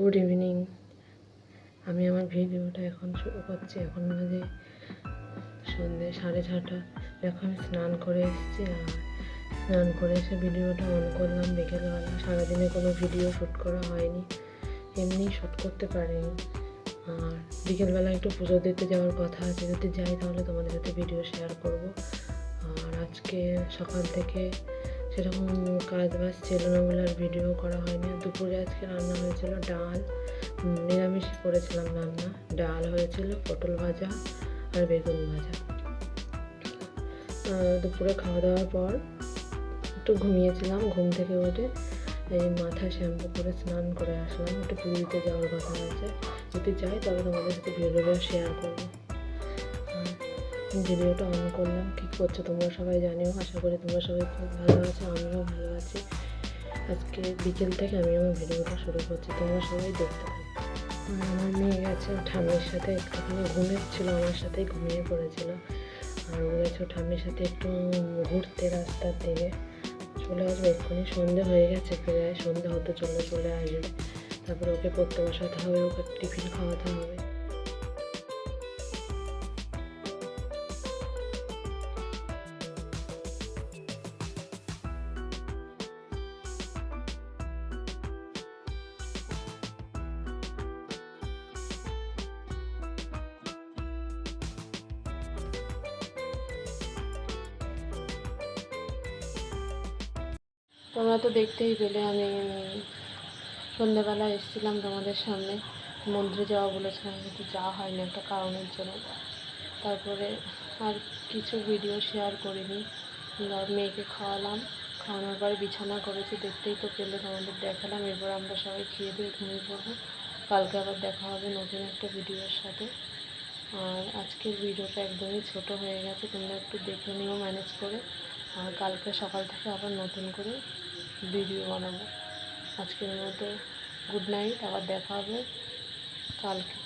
Good evening আমি আমার ভিডিওটা এখন শুরু করছি। এখন বাজে সন্ধ্যে সাড়ে ছটা। এখন স্নান করে এসেছি আর স্নান করে এসে ভিডিওটা অন করলাম। বিকেলবেলা সারাদিনে কোনো ভিডিও শ্যুট করা হয়নি। এমনি শ্যুট করতে পারিনি। আর বিকেলবেলা একটু পুজো দিতে যাওয়ার কথা আছে। যদি যাই তাহলে তোমাদের সাথে ভিডিও শেয়ার করব। আর আজকে সকাল থেকে সেরকম কাজ বাজ ছিল না বলে আর ভিডিও করা হয়নি। দুপুরে আজকে রান্না হয়েছিল ডাল। নিরামিষ করেছিলাম রান্না। ডাল হয়েছিল, পটল ভাজা আর বেগুন ভাজা। দুপুরে খাওয়া দাওয়ার পর একটু ঘুমিয়েছিলাম, ঘুম থেকে উঠে এই মাথা শ্যাম্পু করে স্নান করে আসলাম। একটু পুরীতে যাওয়ার কথা আছে। যদি যাই তবে তোমাদের সাথে ভিডিওটা শেয়ার করব। ভিডিওটা অন করলাম। কী করছ তোমরা সবাই জানিও। আশা করি তোমরা সবাই খুব ভালো আছো, আমিও ভালো আছি। আজকে বিকেল থেকে আমি আমার ভিডিওটা শুরু করছি, তোমরা সবাই দেখতে থাকো। আমার মেয়ে গেছে ঠাম্মির সাথে, একটুখানি ঘুমেছিল আমার সাথেই ঘুমিয়ে পড়েছিল। আর ও গেছে ঠাম্মির সাথে একটু ঘুরতে রাস্তার দিকে চলে আসবে এক্ষুনি, সন্ধে হয়ে গেছে প্রায়, সন্ধে হতে চলে চলে আসবে। তারপরে ওকে পড়তে বসাতে হবে, ওকে টিফিন খাওয়াতে হবে। তোমরা তো দেখতেই পেলে, আমি সন্ধ্যেবেলা এসেছিলাম তোমাদের সামনে। মন্দিরে যাওয়া বলেছিলাম, কিন্তু যাওয়া হয়নি একটা কারণের জন্য। তারপরে আর কিছু ভিডিও শেয়ার করিনি। মেয়েকে খাওয়ালাম, খাওয়ানোর পরে বিছানা করেছি, দেখতেই তো পেলে, তোমাদের দেখালাম। এরপর আমরা সবাই খেয়ে দিয়ে ঘুমিয়ে পড়ব। কালকে আবার দেখা হবে নতুন একটা ভিডিওর সাথে। আর আজকের ভিডিওটা একদমই ছোট হয়ে গেছে, তোমরা একটু দেখে নিও ম্যানেজ করে। আর কালকে সকাল থেকে আবার নতুন করে ভিডিও বানাবো। আজকের মতো গুড নাইট আবার দেখা হবে। কালকে।